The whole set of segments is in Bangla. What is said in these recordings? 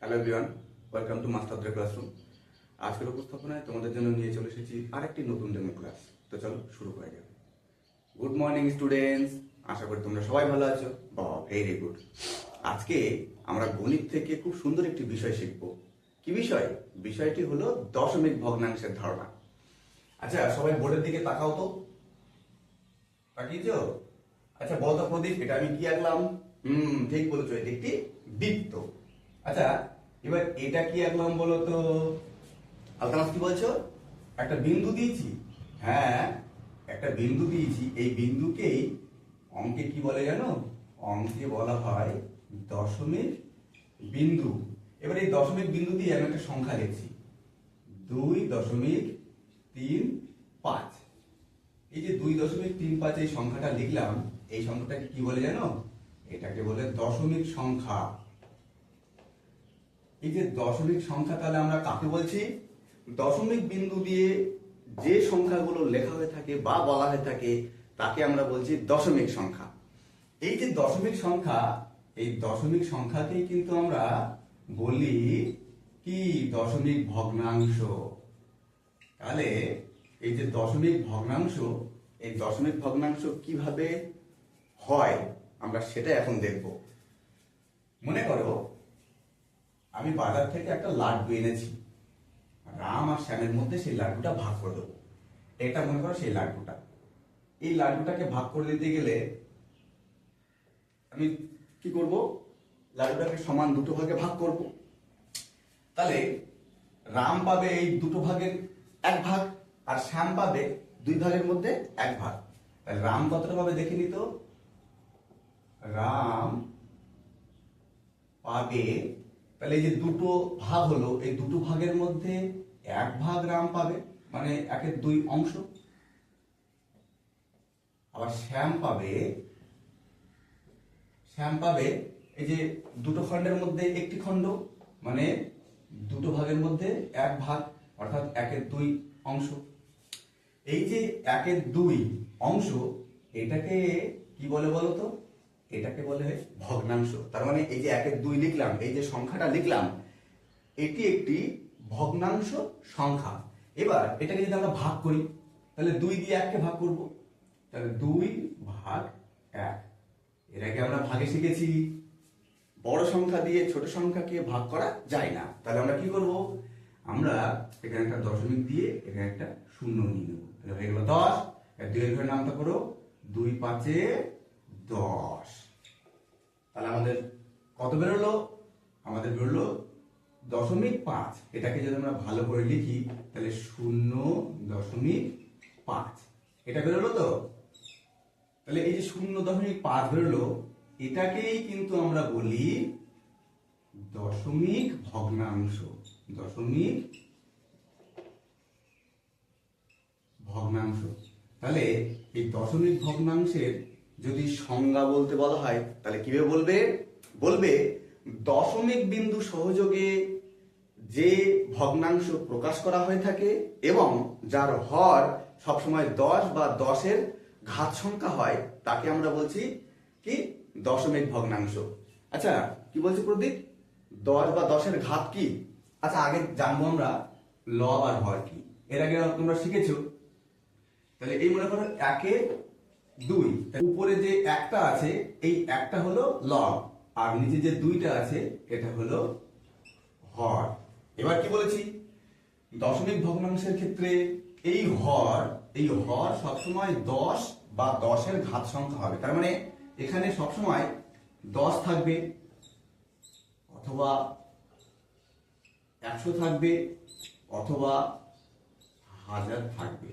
Hello everyone welcome to master classroom আজকের উপস্থাপনায় তোমাদের জন্য নিয়ে চলে এসেছি আরেকটি নতুন ডেমো ক্লাস তো চলো শুরু করা যাবে গুড মর্নিং স্টুডেন্টস আশা করি তোমরা সবাই ভালো আছো। বাবা ভেরি গুড আজকে আমরা গণিত থেকে খুব সুন্দর একটি বিষয় শিখব। কি বিষয়? বিষয়টি হলো দশমিক ভগ্নাংশের ধারণা। আচ্ছা সবাই বোর্ডের দিকে তাকাও তো। তাকিয়েছো? আচ্ছা বলতো প্রদীপ, এটা আমি কি আঁকলাম? হুম, ঠিক বলেছ, এটি একটি বৃত্ত। আচ্ছা এবার এটা কি আঁকলাম বলো তো? আলতামাস কি বলছো? একটা বিন্দু দিয়েছি। হ্যাঁ একটা বিন্দু দিয়েছি। এই বিন্দুকেই অঙ্কে কি বলে জানো? অঙ্কে বলা হয় দশমিক বিন্দু। এবার এই দশমিক বিন্দু দিয়ে আমি একটা সংখ্যা লিখছি। দুই দশমিক তিন পাঁচ। এই যে দুই দশমিক তিন পাঁচ এই সংখ্যাটা লিখলাম, এই সংখ্যাটাকে কি বলে জানো? এটাকে বলে দশমিক সংখ্যা। এই যে দশমিক সংখ্যা তাহলে আমরা কাকে বলছি? দশমিক বিন্দু দিয়ে যে সংখ্যাগুলো লেখা হয়ে থাকে বা বলা হয়ে থাকে, তাকে আমরা বলছি দশমিক সংখ্যা। এই যে দশমিক সংখ্যা, এই দশমিক সংখ্যাকেই কিন্তু আমরা বলি কি? দশমিক ভগ্নাংশ। তাহলে এই যে দশমিক ভগ্নাংশ, এই দশমিক ভগ্নাংশ কীভাবে হয়? আমরা সেটা এখন দেখব। মনে করো আমি বাজার থেকে একটা লাড্ডু এনেছি। রাম আর শ্যামের মধ্যে সেই লাড্ডুটা ভাগ করে দেবো। এটা মনে করো সেই লাড্ডুটা। এই লাড্ডুটাকে ভাগ করে দিতে গেলে আমি কি করব? লাড্ডুটাকে সমান দুটো ভাগে ভাগ করব। তাহলে রাম পাবে এই দুটো ভাগের এক ভাগ আর শ্যাম পাবে দুই ভাগের মধ্যে এক ভাগ। তাহলে রাম কতটা পাবে দেখে নিত? রাম পাবে তাহলে এই যে দুটো ভাগ হলো, এই দুটো ভাগের মধ্যে এক ভাগ রাম পাবে মানে একের দুই অংশ। আবার শ্যাম পাবে শ্যাম পাবে এই যে দুটো খণ্ডের মধ্যে একটি খণ্ড মানে দুটো ভাগের মধ্যে এক ভাগ, অর্থাৎ একের দুই অংশ। এই যে একের দুই অংশ, এটাকে কি বলে বলো তো এটাকে বলে ভগ্নাংশ। তার মানে এই যে একের দুই লিখলাম, এই যে সংখ্যাটা লিখলাম, এটি একটি ভগ্নাংশ সংখ্যা। এবার এটাকে যদি আমরা ভাগ করি, তাহলে দুই দিয়ে এককে ভাগ করব। তাহলে দুই ভাগ এক। এটাকে আমরা ভাগে শিখেছি, বড় সংখ্যা দিয়ে ছোট সংখ্যাকে ভাগ করা যায় না। তাহলে আমরা কি করব? আমরা এখানে একটা দশমিক দিয়ে এখানে একটা শূন্য নিয়ে নেব। তাহলে হয়ে গেল দশ। দুই ঘরের নামটা করো। দুই পাঁচে দশ। তাহলে আমাদের কত বেরোলো? আমাদের বেরোলো দশমিক পাঁচ। এটাকে যদি আমরা ভালো করে লিখি, তাহলে শূন্য দশমিক পাঁচ। এটা বেরোলো তো? তাহলে এই যে শূন্য দশমিক পাঁচ বেরোলো, এটাকেই কিন্তু আমরা বলি দশমিক ভগ্নাংশ। দশমিক ভগ্নাংশ। তাহলে এই দশমিক ভগ্নাংশের যদি সংজ্ঞা বলতে বলা হয়, তাহলে কীভাবে বলবে? বলবে, দশমিক বিন্দু সহযোগে যে ভগ্নাংশ প্রকাশ করা হয়ে থাকে এবং যার হর সবসময় দশ বা দশের ঘাত সংখ্যা হয়, তাকে আমরা বলছি কি? দশমিক ভগ্নাংশ। আচ্ছা কি বলছি প্রদীপ? দশ বা দশের ঘাত কি? আচ্ছা আগে জানব আমরা লব আর হর কি। এর আগে তোমরা শিখেছো। তাহলে এই মনে করো একে দুই, উপরে যে একটা আছে, এই একটা হলো লব আর নিচে যে দুইটা আছে, এটা হলো হর। এবার কি বলেছি? দশমিক ভগ্নাংশের ক্ষেত্রে এই হর এই হর সবসময় দশ বা দশের ঘাত সংখ্যা হবে। তার মানে এখানে সবসময় দশ থাকবে, অথবা একশো থাকবে, অথবা হাজার থাকবে,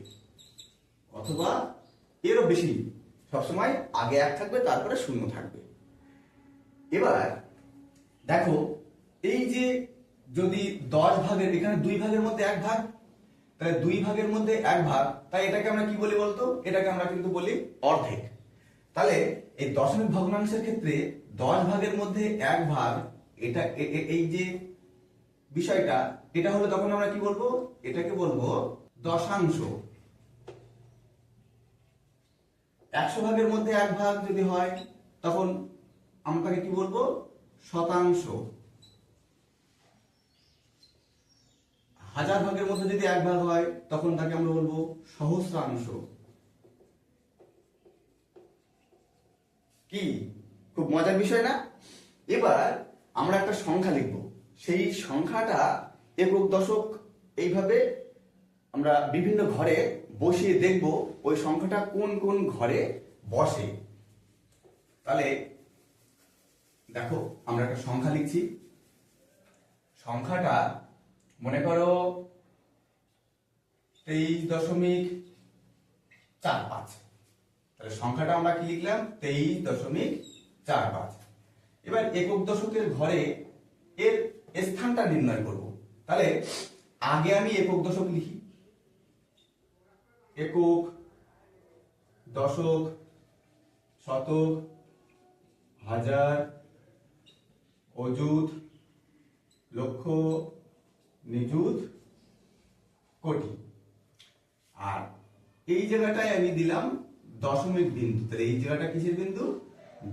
অথবা এরও বেশি। সবসময় আগে এক থাকবে, তারপরে শূন্য থাকবে। এবার দেখো, এই যে যদি দশ ভাগের, এখানে দুই ভাগের মধ্যে এক ভাগ, তাহলে দুই ভাগের মধ্যে এক ভাগ, তাই এটাকে আমরা কি বলি বলতো? এটাকে আমরা কিন্তু বলি অর্ধেক। তাহলে এই দশমিক ভগ্নাংশের ক্ষেত্রে দশ ভাগের মধ্যে এক ভাগ, এটা এই যে বিষয়টা, এটা হলো তখন আমরা কি বলব? এটাকে বলব দশাংশ। একশো ভাগের মধ্যে এক ভাগ যদি হয়, তখন আমরা তাকে কি বলব? শতাংশ। হাজার ভাগের মধ্যে যদি এক ভাগ হয়, তখন তাকে আমরা বলব সহস্রাংশ। কি? খুব মজার বিষয় না? এবার আমরা একটা সংখ্যা লিখব। সেই সংখ্যাটা একক দশক এইভাবে আমরা বিভিন্ন ঘরে বসিয়ে দেখব ওই সংখ্যাটা কোন কোন ঘরে বসে। তাহলে দেখো, আমরা একটা সংখ্যা লিখছি। সংখ্যাটা, মনে করো, তেইশ দশমিক চার পাঁচ। তাহলে সংখ্যাটা আমরা কি লিখলাম? তেইশ দশমিক চার পাঁচ। এবার একক দশকের ঘরে এর স্থানটা নির্ণয় করব। তাহলে আগে আমি একক দশক লিখি। একক, দশক, শতক, হাজার, অযুত, লক্ষ, নিযুত, কোটি। আর এই জায়গাটায় আমি দিলাম দশমিক বিন্দু। তাহলে এই জায়গাটা কিসের বিন্দু?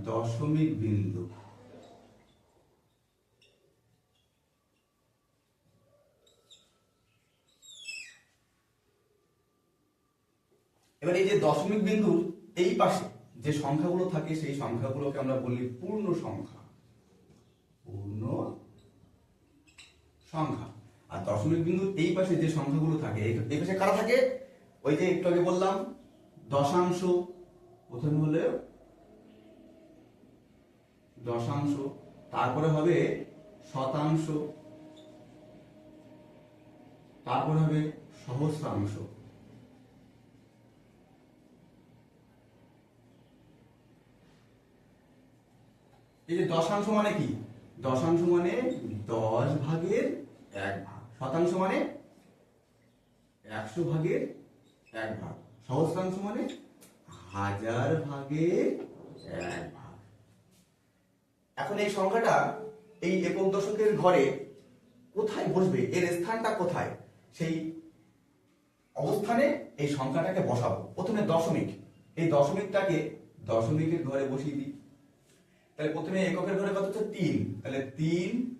দশমিক বিন্দু। এবার এই যে দশমিক বিন্দুর এই পাশে যে সংখ্যাগুলো থাকে, সেই সংখ্যাগুলোকে আমরা বলি পূর্ণ সংখ্যা। পূর্ণ সংখ্যা। আর দশমিক বিন্দুর এই পাশে যে সংখ্যাগুলো থাকে এই- পাশে কারা থাকে? ওই যে একটু আগে বললাম, দশাংশ। প্রথমে হলে দশাংশ, তারপরে হবে শতাংশ, তারপরে হবে সহস্রাংশ। এই যে দশাংশ মানে কি? দশাংশ মানে দশ ভাগের এক ভাগ। শতাংশ মানে একশো ভাগের এক ভাগ। সহস্রাংশ মানে হাজার ভাগের এক ভাগ। এখন এই সংখ্যাটা এই একক দশকের ঘরে কোথায় বসবে? এর স্থানটা কোথায়? সেই অবস্থানে এই সংখ্যাটাকে বসাবো। প্রথমে দশমিক। এই দশমিকটাকে দশমিকের ঘরে বসিয়ে দিই। তাহলে প্রথমে এককের ঘরে কত হচ্ছে? তিন। তাহলে তিন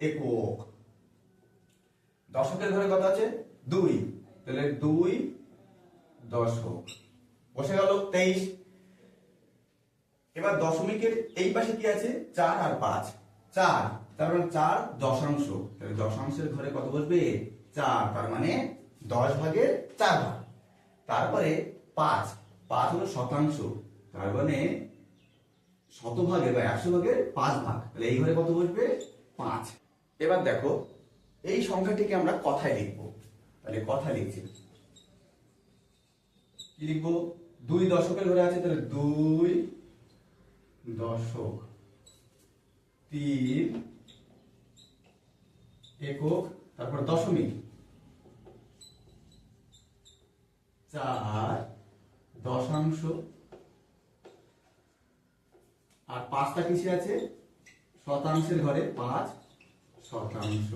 একক। দশকের ঘরে কত আছে? দুই। তাহলে দুই দশক। বসে গেল তেইশ। এবার দশমিকের এই পাশে কি আছে? চার আর পাঁচ। চার। তার মানে চার দশাংশ। তাহলে দশাংশের ঘরে কত বসবে? চার। তার মানে দশ ভাগের চার ভাগ। তারপরে পাঁচ। পাঁচ হলো শতাংশ। তার মানে শতভাগের বা একশো ভাগের পাঁচ ভাগ। তাহলে এই ঘরে কত বসবে? পাঁচ। এবার দেখো, এই সংখ্যাটিকে আমরা কথায় লিখব। তাহলে কথা লিখছি। কি লিখব? দুই দশকের ঘরে আছে, তাহলে দুই দশক তিন একক, তারপর দশমিক। চার দশাংশ আর পাঁচটা কিসে আছে? শতাংশের ঘরে পাঁচ শতাংশ।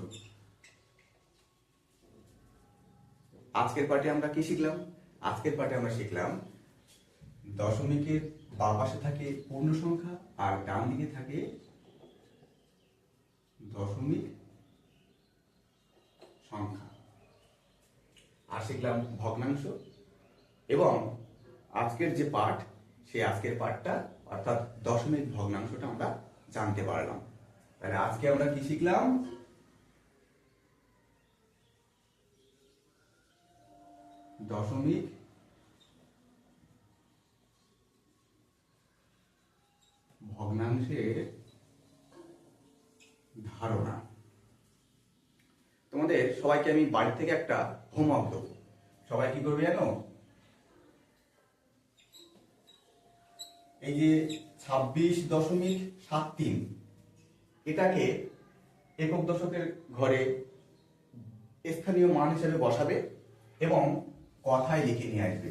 আজকের পাঠে আমরা কি শিখলাম? আজকের পাঠে আমরা শিখলাম দশমিকের বাম পাশে থাকে পূর্ণ সংখ্যা আর ডান দিকে থাকে দশমিক সংখ্যা। আর শিখলাম ভগ্নাংশ। এবং আজকের যে পাঠ সেই আজকের পাঠটা, অর্থাৎ দশমিক ভগ্নাংশটা আমরা জানতে পারলাম। তাহলে আজকে আমরা কি শিখলাম? দশমিক ভগ্নাংশের ধারণা। তোমাদের সবাইকে আমি বাড়ি থেকে একটা হোমওয়ার্ক দেবো। সবাই কি করবে জানো? এই যে ছাব্বিশ দশমিক সাত তিন, এটাকে একক দশকের ঘরে স্থানীয় মান হিসেবে বসাবে এবং কথায় লিখে নিয়ে আসবে।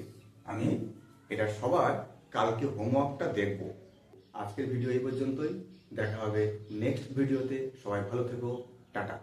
আমি এটা সবার কালকে হোমওয়ার্কটা দেখব। আজকের ভিডিও এই পর্যন্তই। দেখা হবে নেক্সট ভিডিওতে। সবাই ভালো থেকো। টাটা।